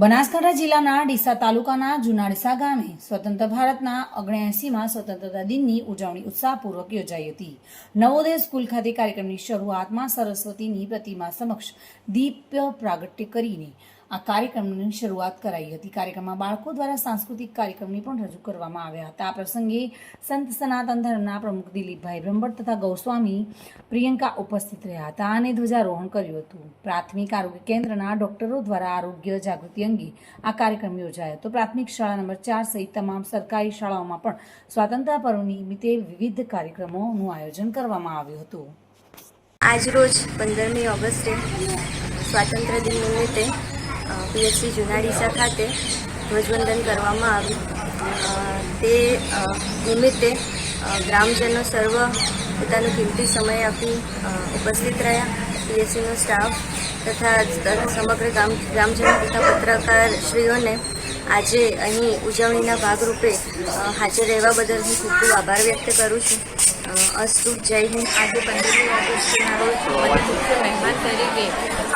બનાસકાંઠા જિલ્લાના ડીસા તાલુકાના જુનાડીસા ગામે સ્વતંત્ર ભારતના ઓગણએંસીમાં સ્વતંત્રતા દિનની ઉજવણી ઉત્સાહપૂર્વક યોજાઈ હતી. નવોદય સ્કૂલ ખાતે કાર્યક્રમની શરૂઆતમાં સરસ્વતીની પ્રતિમા સમક્ષ દીપ પ્રાગટ્ય કરીને આ કાર્યક્રમની શરૂઆત કરાઈ હતી. કાર્યક્રમમાં બાળકો દ્વારા સાંસ્કૃતિક કાર્યક્રમની પણ રજૂ કરવામાં આવ્યા હતા. આ પ્રસંગે સંત સનાતન ધર્મના પ્રમુખ દિલીપભાઈ બ્રહ્મભટ્ટ તથા ગૌસ્વામી પ્રિયંકા ઉપસ્થિત રહ્યા હતા અને ધ્વજારોહણ કર્યું હતું. પ્રાથમિક આરોગ્ય કેન્દ્રના ડોક્ટરો દ્વારા આરોગ્ય જાગૃતિ અંગે આ કાર્યક્રમ યોજાયો હતો. પ્રાથમિક શાળા નંબર ચાર સહિત તમામ સરકારી શાળાઓમાં પણ સ્વાતંત્ર્ય પર્વ નિમિત્તે વિવિધ કાર્યક્રમોનું આયોજન કરવામાં આવ્યું હતું. આજરોજ પંદરમી ઓગસ્ટે સ્વાતંત્ર્ય દિન નિમિત્તે પીએચસી જુનાડીસા ખાતે ધ્વજવંદન કરવામાં આવ્યું. તે નિમિત્તે ગ્રામજનો સર્વ પોતાનો કિંમતી સમય આપી ઉપસ્થિત રહ્યા. પીએચસીનો સ્ટાફ તથા સમગ્ર ગામ, ગ્રામજનો તથા પત્રકારશ્રીઓને આજે અહીં ઉજવણીના ભાગરૂપે હાજર રહેવા બદલ હું ખૂબ ખૂબ આભાર વ્યક્ત કરું છું. અસ્તુ, જય હિન્દ. આજે પંદરમી ઓગસ્ટના રોજ મને મુખ્ય મહેમાન તરીકે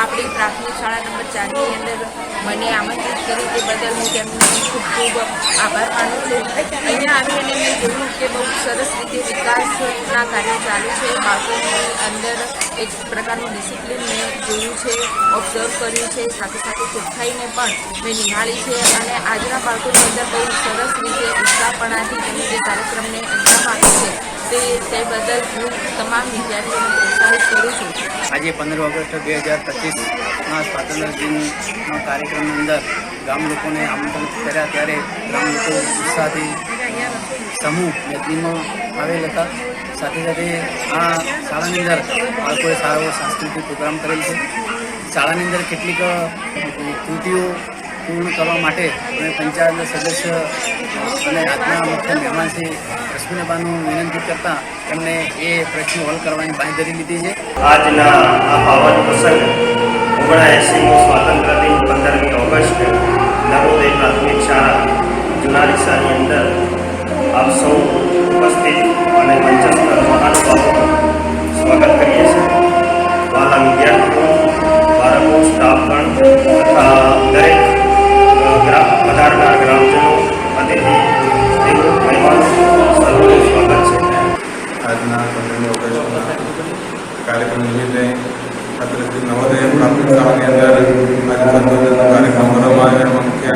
આપણી પ્રાથમિક શાળા નંબર ચારની અંદર મને આમંત્રિત કરી તે બદલ હું તેમનો ખૂબ ખૂબ આભાર માનું છું. અહીંયા આવીને મેં જોયું કે બહુ સરસ રીતે વિકાસના કાર્યો ચાલુ છે. બાળકોની અંદર એક પ્રકારનું ડિસિપ્લિન મેં જોયું છે, ઓબ્ઝર્વ કર્યું છે. સાથે સાથે ચોખ્ખાઈને પણ મેં નિહાળી છે અને આજના બાળકોની અંદર બહુ સરસ રીતે ઉત્સાહપણાથી તેમણે જે કાર્યક્રમને અંજામ આપ્યો છે તે તે બદલ હું તમામ વિદ્યાર્થીઓને પ્રોત્સાહિત કરું છું. આજે પંદર ઓગસ્ટ બે હજાર પચીસના સ્વાતંત્ર્ય દિનના કાર્યક્રમની અંદર ગામ લોકોને આમંત્રણ કર્યા. ત્યારે ગામ લોકો ઉત્સાહથી સમૂહ વ્યક્તિનો આવેલ હતા. સાથે સાથે આ શાળાની અંદર બાળકોએ સારો સાંસ્કૃતિક પ્રોગ્રામ કરેલ છે. શાળાની અંદર કેટલીક કૃતિઓ પૂર્ણ કરવા માટે અમે પંચાયતના સદસ્ય અને આજના મુખ્ય મહેમાન શ્રી રશ્મિનાબાનું વિનંતી કરતા એમને એ પ્રશ્નો હલ કરવાની બાંયધરી લીધી છે. આજના આ પાવન પ્રસંગ ઓગણએંસીમો સ્વાતંત્ર્ય દિન પંદરમી ઓગસ્ટ, નવોદય પ્રાથમિક શાળા જુનારીસાની અંદર આપ સૌ ઉપસ્થિત અને મંચસ્થ મહાનુભાવો સ્વાગત કરીએ છીએ વાલા વિદ્યાર્થીઓ બાળકો સ્ટાફગણ તથા દરેક અ, ગ્રા પધારનાર ગ્રામજનો અતિથિ દેવો મહેમાનો સર્વનું સ્વાગત છે આજના પંદરમી ઓગસ્ટના કાર્યક્રમ નિમિત્તે છાત્રશ્રી નવોદય પ્રાથમિક શાળાની અંદર આજે ધ્વજવંદનનો કાર્યક્રમ કરવામાં આવ્યો એમાં મુખ્ય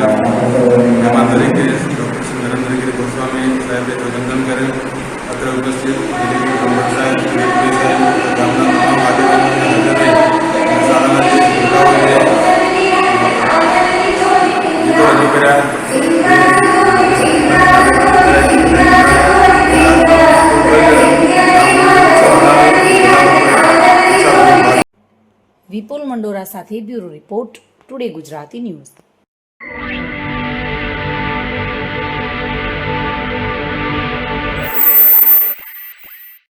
મહેમાન તરીકે ડૉક્ટર શ્રી નરેન્દ્રગીરી ગોસ્વામી સાહેબે ધ્વજવંદન કર્યું અત્રે ઉપસ્થિત વિપુલ મંડોરા સાથે bureau report today Gujarati news.